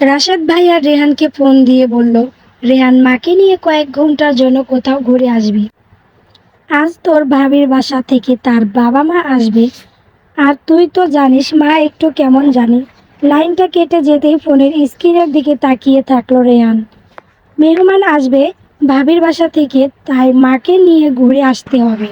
রাশেদ ভাইয়া রেহানকে ফোন দিয়ে বলল, রেহান, মাকে নিয়ে কয়েক ঘণ্টার জন্য কোথাও ঘুরে আসবি। আজ তোর ভাবির বাসা থেকে তার বাবা মা আসবে। আর তুই তো জানিস, মা একটু কেমন জানি। লাইনটা কেটে যেতেই ফোনের স্ক্রিনের দিকে তাকিয়ে থাকল রেহান। মেহমান আসবে ভাবির বাসা থেকে, তাই মাকে নিয়ে ঘুরে আসতে হবে।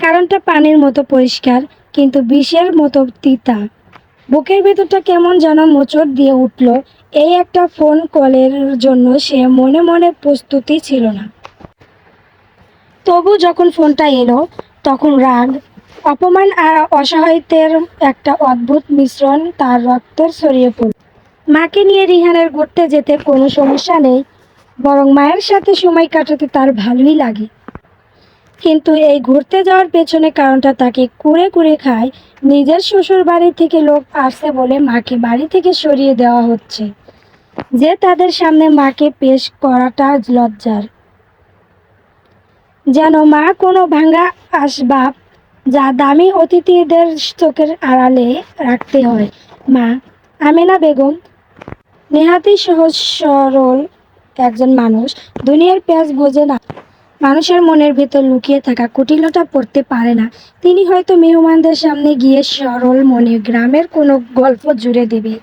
কারণটা পানির মতো পরিষ্কার, কিন্তু বিষের মতো তিতা। বুকের ভেতরটা কেমন যেন মোচড় দিয়ে উঠল। এই একটা ফোন কলের জন্য সে মনে মনে প্রস্তুতি ছিল না। তবু যখন ফোনটা এলো, তখন রাগ, অপমান আর অসহায়তের একটা অদ্ভুত মিশ্রণ তার রক্তের ছড়িয়ে পড়ল। মাকে নিয়ে রিহানের ঘুরতে যেতে কোনো সমস্যা নেই, বরং মায়ের সাথে সময় কাটাতে তার ভালোই লাগে। কিন্তু এই ঘুরতে যাওয়ার পেছনে কারণটা তাকে কুড়ে কুড়ে খায়। নিজের শ্বশুর বাড়ি থেকে লোক আসছে বলে মাকে বাড়ি থেকে সরিয়ে দেওয়া হচ্ছে। যে তাদের সামনে মাকে পেশ করাটা লজ্জার। যেন মা কোনো ভাঙা আসবাব যা দামি অতিথিদের চোখের আড়ালে রাখতে হয়। মা, আমেনা বেগম, নেহাতি সহজ সরল একজন মানুষ, দুনিয়ার পেঁয়াজ বোঝে না। মানুষের মনের ভেতর লুকিয়ে থাকা কুটিলতা পড়তে পারে না। তিনি হয়তো মেহমানদের সামনে গিয়ে সরল মনে গ্রামের কোনো গল্প জুড়ে দেবে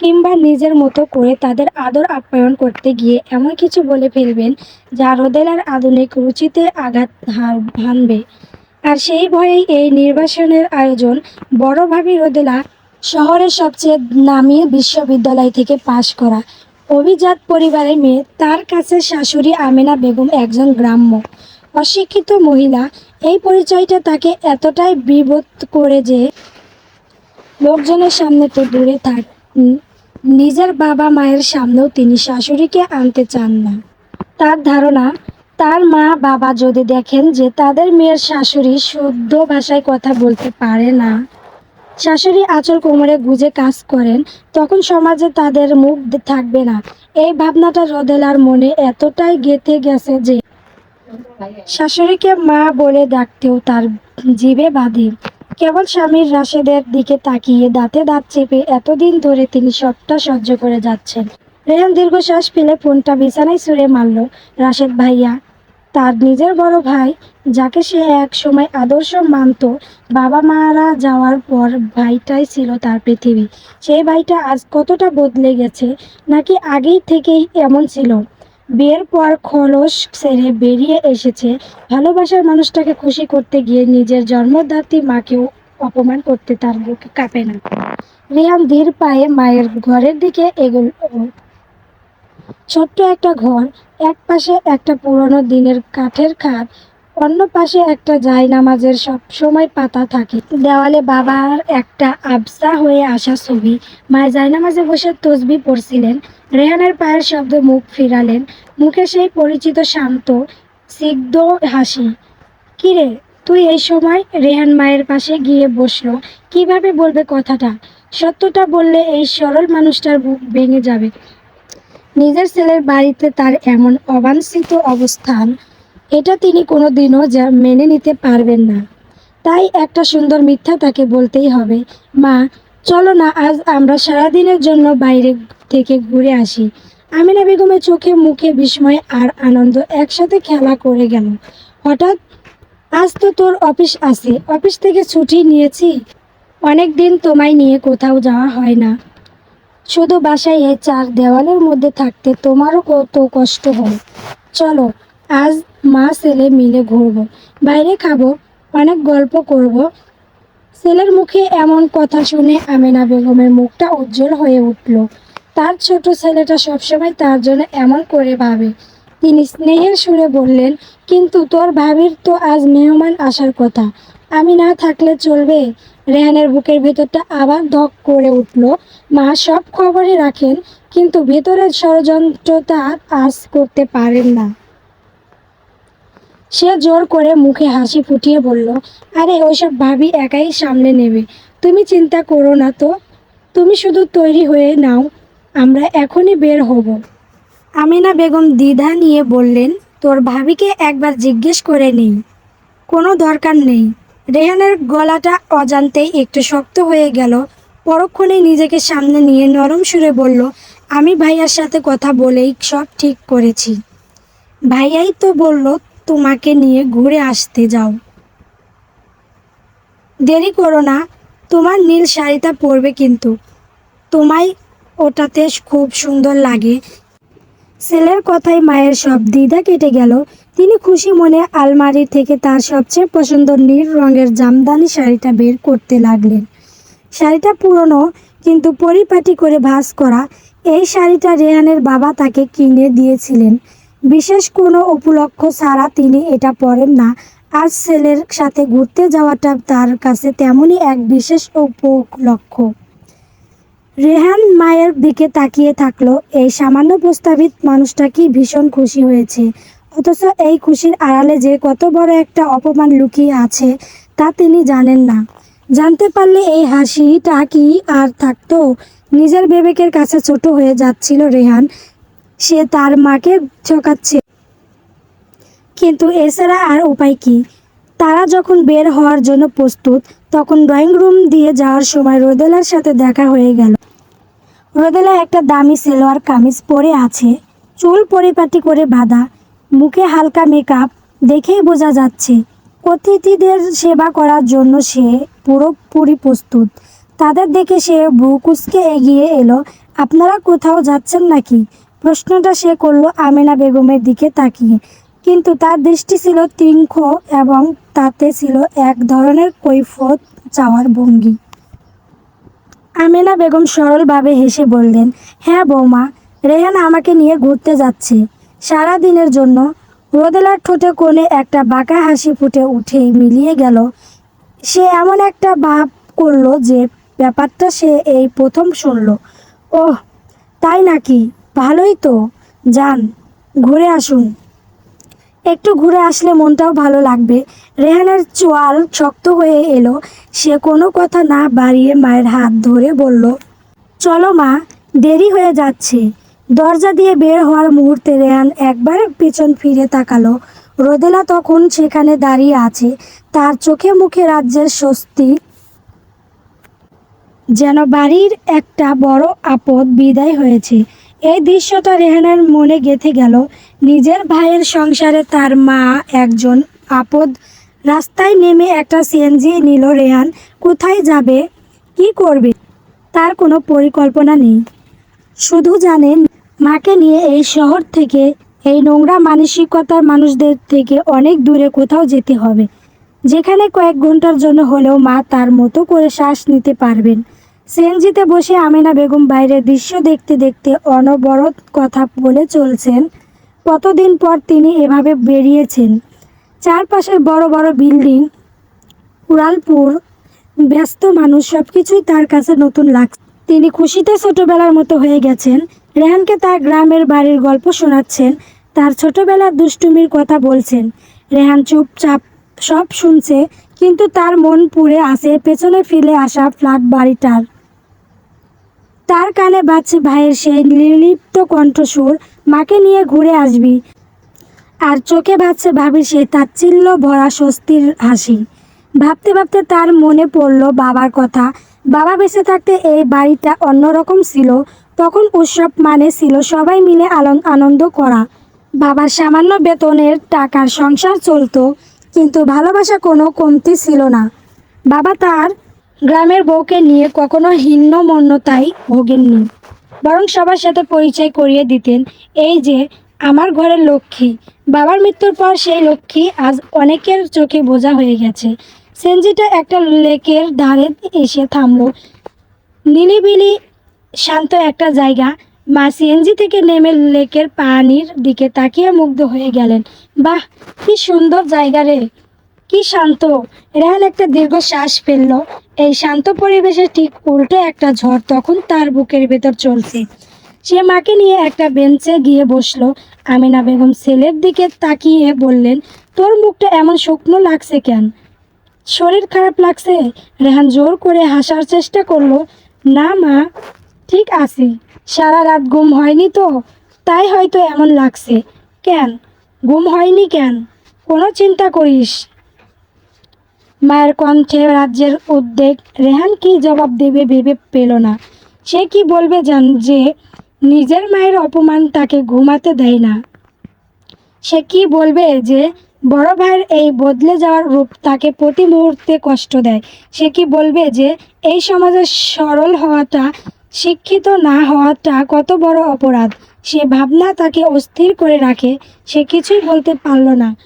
কিংবা নিজের মতো করে তাদের আদর আপ্যায়ন করতে গিয়ে এমন কিছু বলে ফেলবেন যা রোদেলার আধুনিক রুচিতে আঘাত হানবে। আর সেই ভয়েই এই নির্বাসনের আয়োজন বড়ভাবে রোদেলা শহরের সবচেয়ে নামি বিশ্ববিদ্যালয় থেকে পাশ করা। অভিজাত পরিবারের মেয়ে, তার কাছে শাশুড়ি আমেনা বেগম একজন গ্রাম্য অশিক্ষিত মহিলা। এই পরিচয়টা তাকে এতটাই বিবোধ করে যে লোকজনের সামনে তো দূরে থাক নিজের বাবা মায়ের সামনেও তিনি শাশুড়িকে আনতে চান না। তার ধারণা, তার মা বাবা যদি দেখেন যে তাদের মেয়ের শাশুড়ি শুদ্ধ ভাষায় কথা বলতে পারে না শাশুড়ি আঁচল কোমরে গুজে কাজ করেন, তখন সমাজে তাদের মুখ থাকবে না। এই ভাবনাটা রোদেলার মনে এতটাই গেঁথে গেছে যে শাশুড়িকে মা বলে ডাকতেও তার জিভে বাঁধে। কেবল স্বামীর রাশেদের দিকে তাকিয়ে দাঁতে দাঁত চেপে এতদিন ধরে তিনি সবটা সহ্য করে যাচ্ছেন। রেহান দীর্ঘশ্বাস ফেলে ফোনটা বিছানায় ছুঁড়ে মারল রাশেদ ভাইয়া। তার নিজের বড় ভাই যাকে সে এক সময় আদর্শ মানত, বাবা মারা যাওয়ার পর ভাইটাই ছিল তার পৃথিবী। সেই ভাইটা আজ কতটা বদলে গেছে, নাকি আগেই থেকেই এমন ছিল? বিয়ের পর খলস ছেড়ে বেরিয়ে এসেছে। ভালোবাসার মানুষটাকে খুশি করতে গিয়ে নিজের জন্মদাত্রী মাকেও অপমান করতে তার বুকে কাঁপে না। রিয়ান ধীর পায়ে মায়ের ঘরের দিকে এগোল। ছোট্ট একটা ঘর এক পাশে একটা পুরনো দিনের কাঠের খাট অন্য পাশে একটা জায়নামাজের সব সময় পাতা থাকে। দেওয়ালে বাবার একটা আবসা হয়ে আসা ছবি। মায়ের জায়নামাজে বসে তসবি পড়ছিলেন। রেহানের পায়ের শব্দ মুখ ফিরালেন। মুখে সেই পরিচিত শান্ত সিগ্ধ হাসি। কিরে তুই এই সময় রেহান মায়ের পাশে গিয়ে বসল? কীভাবে বলবে কথাটা? সত্যটা বললে এই সরল মানুষটার বুক ভেঙে যাবে। নিজের ছেলের বাড়িতে তার এমন অবাঞ্ছিত অবস্থান এটা তিনি কোনো দিনও যা মেনে নিতে পারবেন না। তাই একটা সুন্দর মিথ্যা তাকে বলতেই হবে। মা, চলো না, আজ আমরা সারাদিনের জন্য বাইরে থেকে ঘুরে আসি। আমিনা বেগমের চোখে মুখে বিস্ময় আর আনন্দ একসাথে খেলা করে গেল। হঠাৎ, আজ তো তোর অফিস আছে, অফিস থেকে ছুটি নিয়েছি? অনেক দিন তোমায় নিয়ে কোথাও যাওয়া হয় না। শুধু বাসায় এই চার দেওয়ালের মধ্যে থাকতে তোমারও কত কষ্ট হয়। চলো আজ মা ছেলে মিলে ঘুরবো। বাইরে খাব, অনেক গল্প করব। ছেলের মুখে এমন কথা শুনে আমিনা বেগমের মুখটা উজ্জ্বল হয়ে উঠল। তার ছোট ছেলেটা সবসময় তার জন্য এমন করে ভাবে। তিনি স্নেহের সুরে বললেন, কিন্তু তোর ভাবির তো আজ মেহমান আসার কথা। আমি না থাকলে চলবে? রেহানের বুকের ভেতরটা আবার ধক করে উঠল। মা সব খবরই রাখেন, কিন্তু ভেতরের ষড়যন্ত্রতা আজ করতে পারেন না। সে জোর করে মুখে হাসি ফুটিয়ে বলল, আরে, ওইসব ভাবি একাই সামনে নেবে। তুমি চিন্তা করো না তো। তুমি শুধু তৈরি হয়ে নাও। আমরা এখনই বের হব। আমিনা বেগম দ্বিধা নিয়ে বললেন, তোর ভাবিকে একবার জিজ্ঞেস করে নেই। কোনো দরকার নেই। রেহানের গলাটা অজান্তেই একটু শক্ত হয়ে গেল। পরক্ষণেই নিজেকে সামনে নিয়ে নরম সুরে বলল, আমি ভাইয়ার সাথে কথা বলেই সব ঠিক করেছি। ভাইয়াই তো বলল তোমাকে নিয়ে ঘুরে আসতে যাও। দেরি করো না, তোমার নীল শাড়িটা পরবে কিন্তু। তোমায় ওটাতে খুব সুন্দর লাগে। ছেলের কথায় মায়ের সব দ্বিধা কেটে গেল। তিনি খুশি মনে আলমারি থেকে তার সবচেয়ে পছন্দ নীল রঙের জামদানি শাড়িটা বের করতে লাগলেন। শাড়িটা পুরনো, কিন্তু পরিপাটি করে ভাঁজ করা। এই শাড়িটা রেহানের বাবা তাকে কিনে দিয়েছিলেন। বিশেষ কোনো উপলক্ষ ছাড়া তিনি এটা পরেন না। আজ ছেলের সাথে ঘুরতে যাওয়াটা তার কাছে তেমনই এক বিশেষ উপলক্ষ। রেহান মায়ের দিকে তাকিয়ে থাকল। এই সামান্য প্রস্তাবিত মানুষটা কি ভীষণ খুশি হয়েছে। অথচ এই খুশির আড়ালে যে কত বড় একটা অপমান লুকিয়ে আছে, তা তিনি জানেন না। জানতে পারলে এই হাসিটা কি আর থাকতো? নিজের বিবেকের কাছে ছোট হয়ে যাচ্ছিল রেহান। সে তার মাকে চকাচ্ছে। কিন্তু এছাড়া আর উপায় কি? তারা যখন বের হওয়ার জন্য প্রস্তুত, তখন ড্রয়িং রুম দিয়ে যাওয়ার সময় রোদেলার সাথে দেখা হয়ে গেল। রোদেলা একটা দামি সেলোয়ার কামিজ পরে আছে, চুল পরিপাটি করে বাঁধা, মুখে হালকা মেকআপ দেখেই বোঝা যাচ্ছে, অতিথিদের সেবা করার জন্য সে পুরোপুরি প্রস্তুত। তাদের দেখে সে ভ্রুকুচকে এগিয়ে এলো, আপনারা কোথাও যাচ্ছেন নাকি? প্রশ্নটা সে করল আমেনা বেগমের দিকে তাকিয়ে। কিন্তু তার দৃষ্টি ছিল তীক্ষ্ণ এবং তাতে ছিল এক ধরনের কৈফত চাওয়ার ভঙ্গি। আমেনা বেগম সরলভাবে হেসে বললেন হ্যাঁ বৌমা, রেহান আমাকে নিয়ে ঘুরতে যাচ্ছে। সারা দিনের জন্য রোদেলার ঠোঁটে কোণে একটা বাঁকা হাসি ফুটে উঠে মিলিয়ে গেল। সে এমন একটা ভাব করল যে ব্যাপারটা সে এই প্রথম শুনল। ওহ, তাই নাকি? ভালোই তো। যান, ঘুরে আসুন। একটু ঘুরে আসলে মনটাও ভালো লাগবে। রেহানের চোয়াল শক্ত হয়ে এলো। সে কোনো কথা না বাড়িয়ে মায়ের হাত ধরে বলল, চলো মা, দেরি হয়ে যাচ্ছে। দরজা দিয়ে বের হওয়ার মুহূর্তে রেহান একবার পেছন ফিরে তাকালো। রোদেলা তখন সেখানে দাঁড়িয়ে আছে। তার চোখে মুখে রাজ্যের স্বস্তি। যেন বাড়ির একটা বড় আপদ বিদায় হয়েছে। এই দৃশ্যটা রেহানের মনে গেঁথে গেল। নিজের ভাইয়ের সংসারে তার মা একজন আপদ। রাস্তায় নেমে একটা সিএনজি নিল রেহান। কোথায় যাবে? কি করবে? তার কোনো পরিকল্পনা নেই। শুধু জানেন, মাকে নিয়ে এই শহর থেকে, এই নোংরা মানসিকতার মানুষদের থেকে অনেক দূরে কোথাও যেতে হবে। যেখানে কয়েক ঘণ্টার জন্য হলেও মা তার মতো করে শ্বাস নিতে পারবেন। সিএনজিতে বসে আমিনা বেগম বাইরের দৃশ্য দেখতে দেখতে অনবরত কথা বলে চলছেন। কতদিন পর তিনি এভাবে বেরিয়েছেন? চারপাশের বড় বড় বিল্ডিং, উড়ালপুর, ব্যস্ত মানুষ সব কিছুই তার কাছে নতুন লাগছে তিনি খুশিতে ছোটবেলার মতো হয়ে গেছেন। রেহানকে তার গ্রামের বাড়ির গল্প শোনাচ্ছেন, তার ছোটবেলার দুষ্টুমির কথা বলছেন। রেহান চুপচাপ সব শুনছে, কিন্তু তার মন পুড়ে আসে পেছনে ফিরে আসা ফ্ল্যাট বাড়িটার। তার কানে বাজছে ভাইয়ের সেই নির্লিপ্ত কণ্ঠস্বর, মাকে নিয়ে ঘুরে আসবি। আর চোখে ভাবছে ভাবি সে তাচ্ছিল্য ভরা স্বস্তির হাসি। ভাবতে ভাবতে তার মনে পড়ল বাবার কথা। বাবা বেঁচে থাকতে এই বাড়িটা অন্যরকম ছিল। তখন উৎসব মানে ছিল সবাই মিলে আনন্দ করা। বাবার সামান্য বেতনের টাকার সংসার চলতো, কিন্তু ভালোবাসা কোনো কমতি ছিল না। বাবা তার গ্রামের বউকে নিয়ে কখনো হীনমন্যতায় ভোগেননি। বরং সবার সাথে পরিচয় করিয়ে দিতেন। এই যে, আমার ঘরের লক্ষ্মী। বাবার মৃত্যুর পর সেই লক্ষ্মী আজ অনেকের চোখে বোঝা হয়ে গেছে। সেনজিটা একটা লেকের ধারে এসে থামলো। নিলিবিলি, শান্ত একটা জায়গা। মা সিএনজি থেকে নেমে লেকের পানির দিকে তাকিয়ে মুগ্ধ হয়ে গেলেন। বাহ, কি সুন্দর জায়গা রে। কি শান্ত। রেহান একটা দীর্ঘ শ্বাস ফেলল। এই শান্ত পরিবেশে ঠিক উল্টো একটা ঝড় তখন তার বুকের ভেতর চলছে। সে মাকে নিয়ে একটা বেঞ্চে গিয়ে বসল। আমিনা বেগম ছেলের দিকে তাকিয়ে বললেন, তোর মুখটা এমন শুকনো লাগছে কেন? শরীর খারাপ লাগছে? রেহান জোর করে হাসার চেষ্টা করল। না মা, ঠিক আছে। সারা রাত ঘুম হয়নি তো, তাই হয়তো এমন লাগছে। কেন? ঘুম হয়নি কেন? কোনো চিন্তা করিস। মায়ের কণ্ঠে রাজ্যের উদ্বেগ। রেহান কি জবাব দেবে ভেবে পেল না। সে কি বলবে জান যে, নিজের মায়ের অপমান তাকে ঘুমাতে দেয় না। সে কি বলবে যে, বড় ভাইয়ের এই বদলে যাওয়ার রূপ তাকে প্রতি মুহূর্তে কষ্ট দেয়। সে কি বলবে যে, এই সমাজে সরল হওয়াটা, শিক্ষিত না হওয়াটা কত বড় অপরাধ। সে ভাবনা তাকে অস্থির করে রাখে। সে কিছুই বলতে পারল না।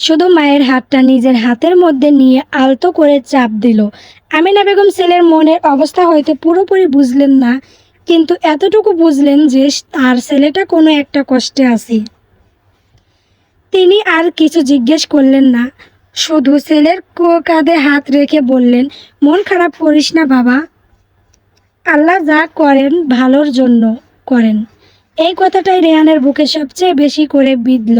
শুধু মায়ের হাতটা নিজের হাতের মধ্যে নিয়ে আলতো করে চাপ দিল। আমিনা বেগম ছেলের মনের অবস্থা হয়তো পুরোপুরি বুঝলেন না, কিন্তু এতটুকু বুঝলেন যে তার ছেলেটা কোনো একটা কষ্টে আছে। তিনি আর কিছু জিজ্ঞেস করলেন না। শুধু ছেলের কাঁধে হাত রেখে বললেন, মন খারাপ করিস না বাবা। আল্লাহ যা করেন ভালোর জন্য করেন। এই কথাটাই রেহানের বুকে সবচেয়ে বেশি করে বিঁধল।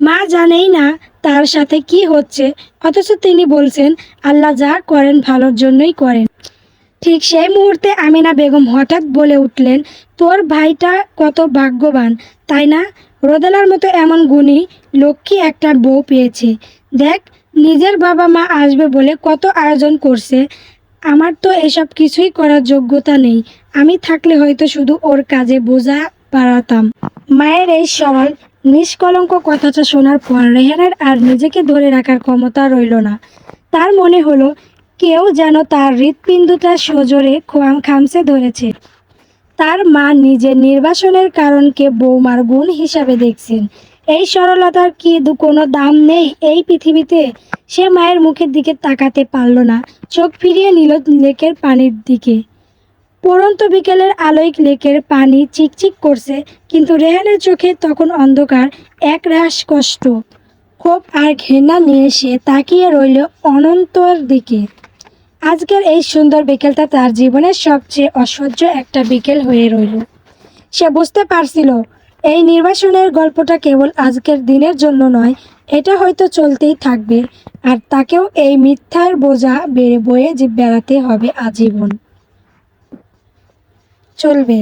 মা জানেই না তার সাথে কি হচ্ছে, অথচ তিনি বলছেন, আল্লাহ যা করেন ভালোর জন্যই করেন। ঠিক সেই মুহূর্তে আমিনা বেগম হঠাৎ বলে উঠলেন, তোর ভাইটা কত ভাগ্যবান, তাই না? রোদেলার মতো এমন গুণী লক্ষ্মী একটা বউ পেয়েছে। দেখ, নিজের বাবা মা আসবে বলে কত আয়োজন করছে। আমার তো এসব কিছুই করার যোগ্যতা নেই। আমি থাকলে হয়তো শুধু ওর কাজে বোঝা বাড়াতাম মায়ের এই সরল নিষ্কলঙ্ক কথাটা শোনার পর রেহানের আর নিজেকে ধরে রাখার ক্ষমতা রইল না। তার মনে হলো, কেউ যেন তার হৃৎপিণ্ডটা সজোরে খোয়াম খামসে ধরেছে। তার মা নিজের নির্বাসনের কারণকে বৌমার গুণ হিসাবে দেখছেন। এই সরলতার কি কোনো দাম নেই এই পৃথিবীতে? সে মায়ের মুখের দিকে তাকাতে পারল না। চোখ ফিরিয়ে নিল লেকের পানির দিকে। পরন্ত বিকেলের আলোয় লেকের পানি চিকচিক করছে, কিন্তু রেহানের চোখে তখন অন্ধকার, এক রাস কষ্ট। ক্ষোভ আর ঘৃণা নিয়ে সে তাকিয়ে রইল অনন্তর দিকে। আজকের এই সুন্দর বিকেলটা তার জীবনের সবচেয়ে অসহ্য একটা বিকেল হয়ে রইল। সে বুঝতে পারছিল, এই নির্বাসনের গল্পটা কেবল আজকের দিনের জন্য নয়, এটা হয়তো চলতেই থাকবে, আর তাকেও এই মিথ্যার বোঝা বেড়ে বয়ে বেড়াতে হবে আজীবন। চলবে।